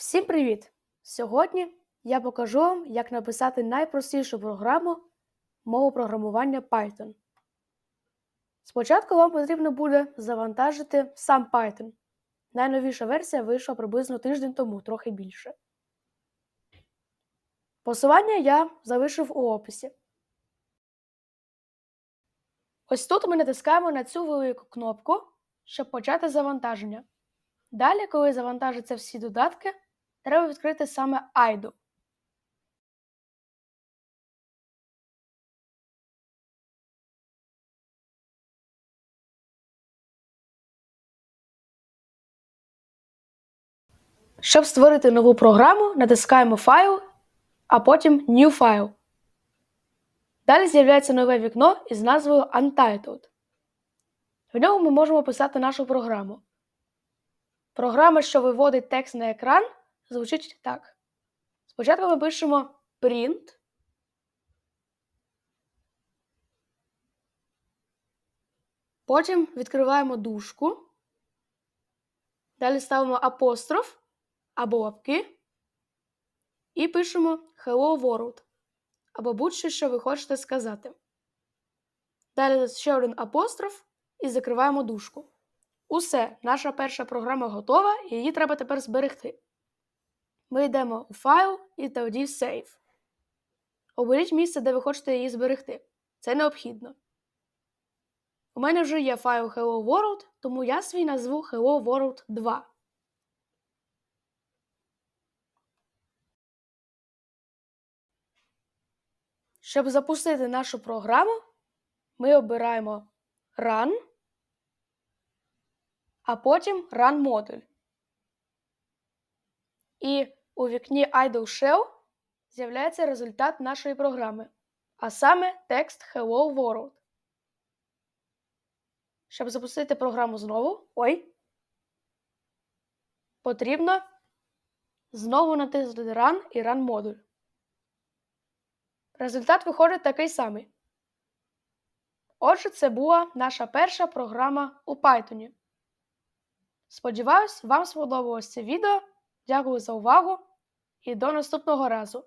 Всім привіт! Сьогодні я покажу вам, як написати найпростішу програму мову програмування Python. Спочатку вам потрібно буде завантажити сам Python. Найновіша версія вийшла приблизно тиждень тому, трохи більше. Посилання я залишив у описі. Ось тут ми натискаємо на цю велику кнопку, щоб почати завантаження. Далі, коли завантажаться всі додатки, треба відкрити саме IDO. Щоб створити нову програму, натискаємо Файл, а потім New File. Далі з'являється нове вікно із назвою Untitled. В ньому ми можемо писати нашу програму. Програма, що виводить текст на екран, звучить так. Спочатку ми пишемо print. Потім відкриваємо дужку. Далі ставимо апостроф або лапки. І пишемо Hello World. Або будь-що, що ви хочете сказати. Далі ще один апостроф і закриваємо дужку. Усе, наша перша програма готова, і її треба тепер зберегти. Ми йдемо у файл і тоді Save. Оберіть місце, де ви хочете її зберегти. Це необхідно. У мене вже є файл Hello World, тому я свій назву Hello World 2. Щоб запустити нашу програму, ми обираємо Run, а потім Run модуль. І у вікні Idle Shell з'являється результат нашої програми, а саме текст Hello World. Щоб запустити програму знову, ой, потрібно знову натиснути Run і Run модуль. Результат виходить такий самий. Отже, це була наша перша програма у Python. Сподіваюсь, вам сподобалось це відео. Дякую за увагу і до наступного разу!